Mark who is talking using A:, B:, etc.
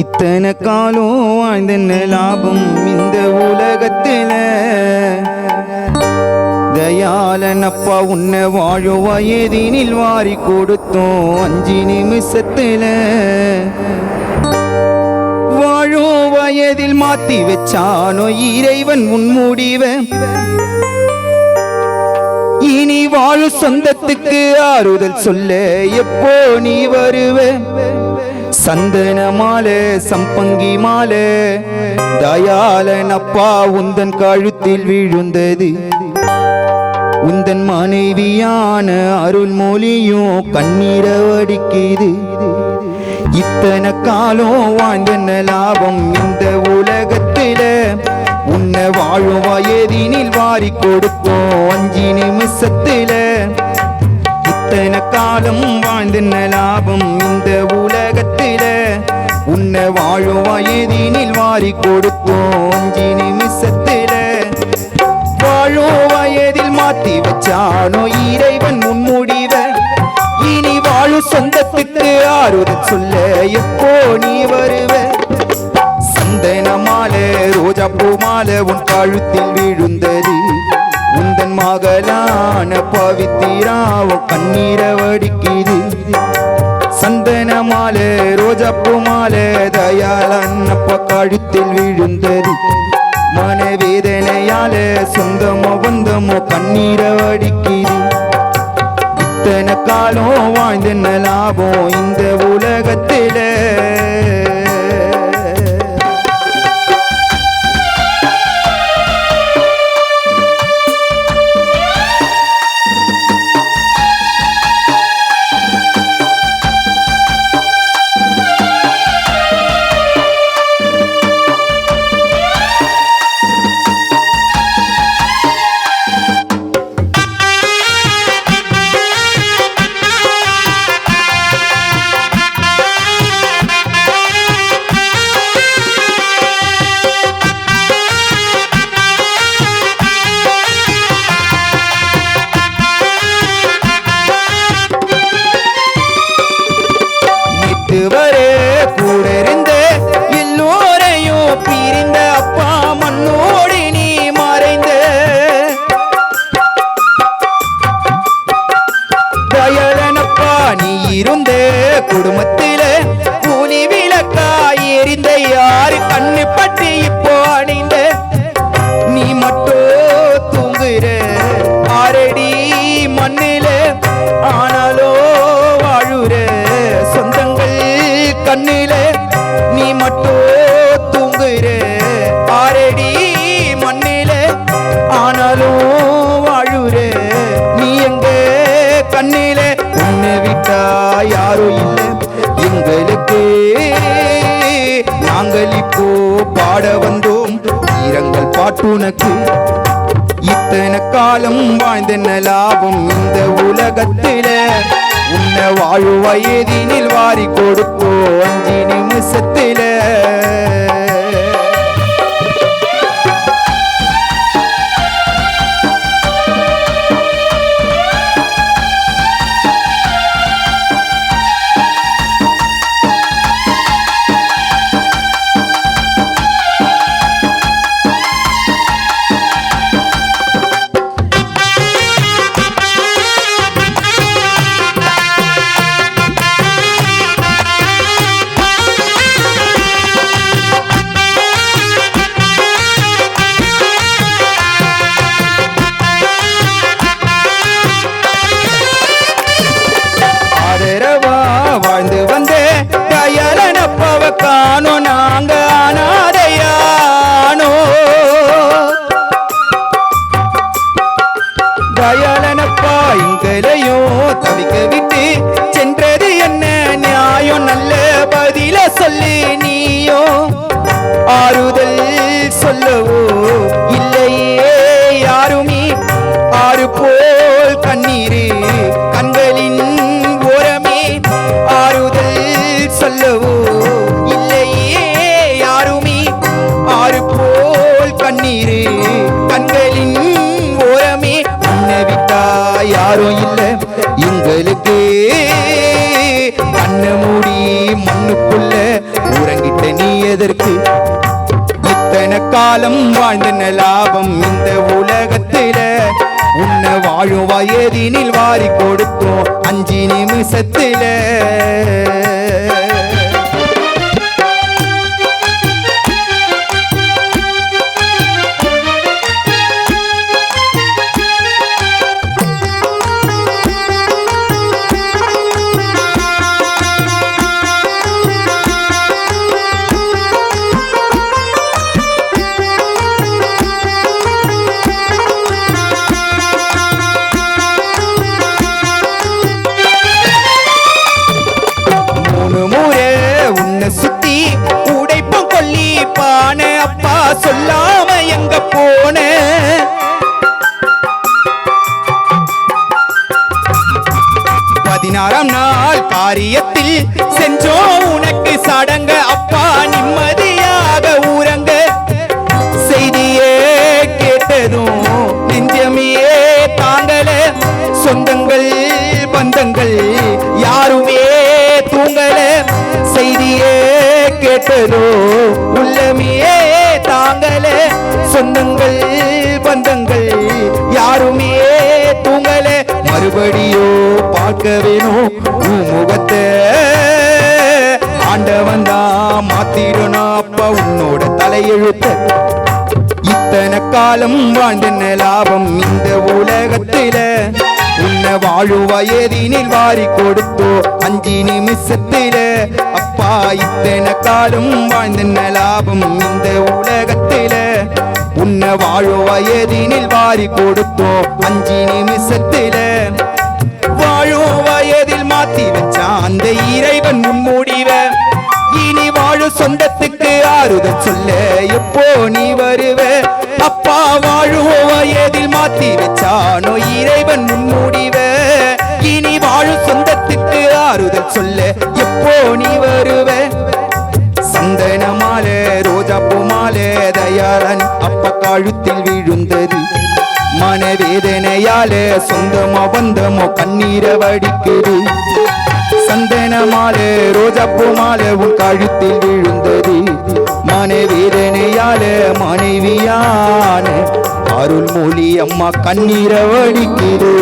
A: இத்தனை காலம் வாழ்ந்தென்ன லாபம் இந்த உலகத்தில். தயாலன் அப்பா உன்னை வாழும் வயதினில் வாரி கொடுத்தோம். அஞ்சு நிமிஷத்தில். வாழும் வயதில் மாத்தி வச்சானோ இறைவன் உன் முடிவை. இனி வாழும் சொந்தத்துக்கு ஆறுதல் சொல்ல எப்போ நீ வருவே? சந்தன மாலே சம்பங்கி மாலே. தயாளன் அப்பா உந்தன் கழுத்தில் விழுந்தது. உந்தன் மனைவியான அருள்மொழியும் கண்ணீர வடிக்குது. இத்தனை காலம் வாழ்ந்த லாபம் இந்த உலகத்தில? உன்னை வாழும் வயதினில் வாரி கொடுத்தோம் அஞ்சு நிமிஷத்தில. இத்தனை காலம் வாழ்ந்தின லாபம் இந்த உலகத்தில. உன்னை வாழும் வயதினில் வாரி கொடுத்தோம் அஞ்சு நிமிஷத்துல. வாழும் வயதில் மாத்தி வச்சானோ இறைவன் முன்முடிவ இனி வாழும் சொந்தத்துக்கு ஆறுதல் சொல்ல எப்போ நீ வருவ? சந்தன மாலை ரோஜா பூ மாலை உன் கழுத்தில் விழுந்தது. பகலான பவித்திராவும் கண்ணீர வடிக்குது சந்தன மாலை ரோஜப்பு பூ தயால் அண்ணப்ப கழுத்தில் விழுந்தது. மனவேதனையால சொந்தமோ பந்தமோ கண்ணீர வடிக்குது குடும்பத்தில கூலி விளக்காய் எரிந்த யாரு கண்ணு பற்றி இப்போ அணிந்த? நீ மட்டும் தூங்குற ஆரடி நாங்கள் பாட வந்தோம். ஈரங்கள் பாட்டுனக்கு இத்தனை காலம் வாழ்ந்த லாபம் இந்த உலகத்தில? உன்னை வாழு வயதினில் வாரி கொடுப்போ அஞ்சு நிமிஷத்தில. நீரு கண்களின் ஓரமே உன்னவிட்டா யாரும் இல்ல. எங்களுக்கு கண்ண மூடி மண்ணுக்குள்ள உறங்கிட்ட நீ எதற்கு? இத்தனை காலம் வாழ்ந்த லாபம் இந்த உலகத்துல. உன்னை வாழும் வயதினில் வாரி கொடுத்தோம் அஞ்சு நிமிஷத்துல. சொல்லாம எங்க போன? பதினாறாம் நாள் காரியத்தில் செஞ்சோம் உனக்கு சடங்க அப்பா நிம்மதியாக ஊரங்க செய்தியே கேட்டதும் நெஞ்சமே தாங்கல. சொந்தங்கள் பந்தங்கள் யாருமே தூங்கல. செய்தியே கேட்டதோ உள்ள சொந்தங்கள் பந்தங்கள் யாருமே தூங்கல. மறுபடியோ பார்க்க வேணும் முகத்தை ஆண்டவன் தான் மாத்திடணும் அப்பா. உன்னோட தலையெழுத்த இத்தனை காலம் வாழ்ந்த லாபம் இந்த உலகத்தில. உன்னை வாழும் வயதினில் வாரி கொடுத்தோ அஞ்சு நிமிஷத்தில. அப்பா இத்தனை காலம் வாழ்ந்த லாபம் இந்த உலகத்தில. வாழும் வயதினில் வாரி கொடுத்தோ அஞ்சு நிமிஷத்தில வாழும் வயதில் மாத்தி வச்சான் அந்த இறைவன் முன்மூடிவ இனி வாழும் சொந்தத்துக்கு ஆறுதல் சொல்ல எப்போ நீ வருவ? அப்பா வாழும் வயதில் மாத்தி வச்சானோ கழுத்தில் விழுந்தது. மனவேதனையால சொந்தமோ பந்தமோ கண்ணீர வடிக்குது. சந்தன மாலை ரோஜா மாலை உன் கழுத்தில் விழுந்தது. மனவேதனையால மனைவியான அருள்மொழி அம்மா கண்ணீர வடிக்குது.